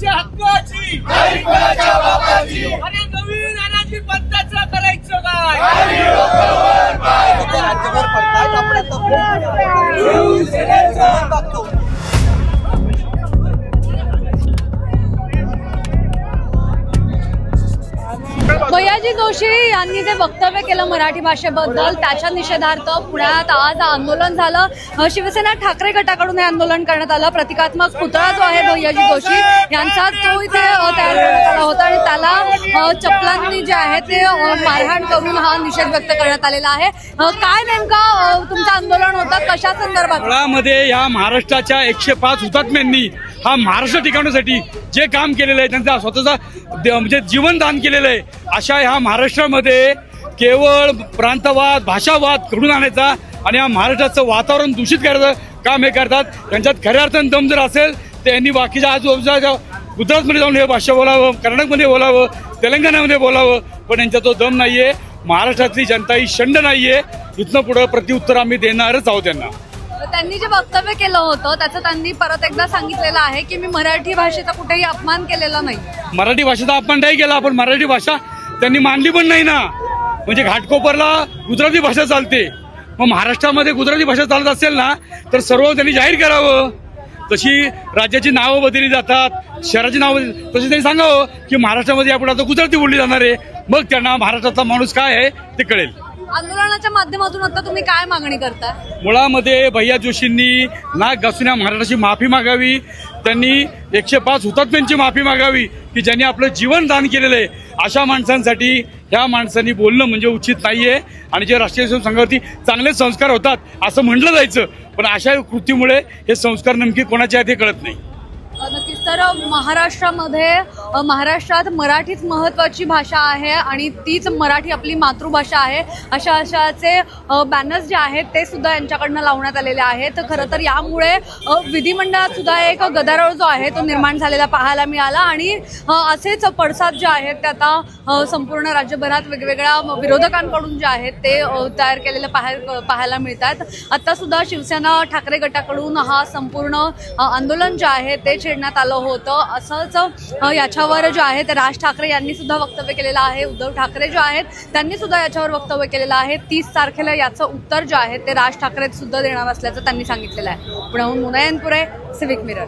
आमच्या हक्काची आणि नवीन अनाजी पद्धतीचं करायचं काय राज्यभर पडतायत आपण भैयाजी जोशी यांनी जे वक्तव्य केलं मराठी भाषेबद्दल त्याच्या निषेधार्थ पुण्यात आज आंदोलन झालं. शिवसेना ठाकरे गटाकडून हे आंदोलन करण्यात आलं. प्रतिकात्मक पुतळा जो आहे भैयाजी जोशी यांचा तो इथे तयार करण्यात आला होता आणि त्याला चपलांनी जे आहे ते मारहाण करून हा निषेध व्यक्त करण्यात आलेला आहे. काय नेमका तुमचं आंदोलन होतं? कशा संदर्भात? या महाराष्ट्राच्या एकशे पाच हुतात्म्यांनी हा महाराष्ट्र टिकवण्यासाठी जे काम केलेलं आहे त्यांचा स्वतःचा म्हणजे जीवनदान केलेलं आहे अशा ह्या महाराष्ट्रामध्ये केवळ प्रांतवाद भाषावाद घडून आणायचा आणि या महाराष्ट्राचं वातावरण दूषित करायचं काम हे करतात. त्यांच्यात खऱ्या अर्थानं दम जर असेल तर यांनी बाकीच्या आजूबाजूच्या गुजरातमध्ये जाऊन हे भाषा बोलावं कर्नाटकमध्ये बोलावं तेलंगणामध्ये बोलावं पण यांचा तो दम नाही आहे महाराष्ट्रातली जनता ही शंड नाही आहे इथनं पुढं प्रत्युत्तर आम्ही देणारच आहोत त्यांना त्यांनी जे वक्तव्य केलं होतं त्याचं त्यांनी परत एकदा सांगितलेलं आहे की मी मराठी भाषेचा कुठेही अपमान केलेला नाही. मराठी भाषेचा अपमान नाही केला पण मराठी भाषा त्यांनी मानली पण नाही ना. म्हणजे घाटकोपरला गुजराती भाषा चालते. मग महाराष्ट्रामध्ये गुजराती भाषा चालत असेल ना तर सर्व त्यांनी जाहीर करावं. तशी राज्याची नावं बदलली जातात शहराची नावं तशी त्यांनी सांगावं की महाराष्ट्रामध्ये आपण आता गुजराती बोलली जाणार आहे. मग त्यांना महाराष्ट्रातला माणूस काय आहे ते कळेल. आंदोलनाच्या माध्यमातून आता तुम्ही काय मागणी करताय? मुळामध्ये भैया जोशींनी नाक घासून महाराष्ट्राची माफी मागावी. त्यांनी एकशे पाच हुतात्म्यांची माफी मागावी की ज्यांनी आपलं जीवन दान केलेलं आहे. अशा माणसांसाठी ह्या माणसांनी बोलणं म्हणजे उचित नाहीये. आणि जे राष्ट्रीय स्वयंसेवक संघावरती चांगले संस्कार होतात असं म्हटलं जायचं. पण अशा कृतीमुळे हे संस्कार नेमके कोणाच्या हे कळत नाही. नक्कीच. तर महाराष्ट्रामध्ये महाराष्ट्रात मराठीच महत्वाची भाषा आहे आणि तीच मराठी आपली मातृभाषा आहे. अशा अशाचे बॅनर्स जे आहेत ते सुद्धा यांच्याकडनं लावण्यात आलेले आहेत. तर खरं तर यामुळे विधिमंडळात सुद्धा एक गदारोळ जो आहे तो निर्माण झालेला पाहायला मिळाला आणि असेच पडसाद जे आहेत ते आता संपूर्ण राज्यभरात वेगवेगळ्या विरोधकांकडून जे आहेत ते तयार केलेले पाहाय पाहायला मिळतात. आता सुद्धा शिवसेना ठाकरे गटाकडून हा संपूर्ण आंदोलन जे आहे ते छेडण्यात आलं होतं. असंच याच्या याच्यावर जे आहे ते राज ठाकरे यांनी सुद्धा वक्तव्य केलेलं आहे उद्धव ठाकरे जे आहेत त्यांनी सुद्धा याच्यावर वक्तव्य केलेलं आहे. तीस तारखेला याचं उत्तर जे आहे ते राज ठाकरे सुद्धा देणार असल्याचं त्यांनी सांगितलेलं आहे. पुण्याहून मुनायनपुरे सिविक मिरर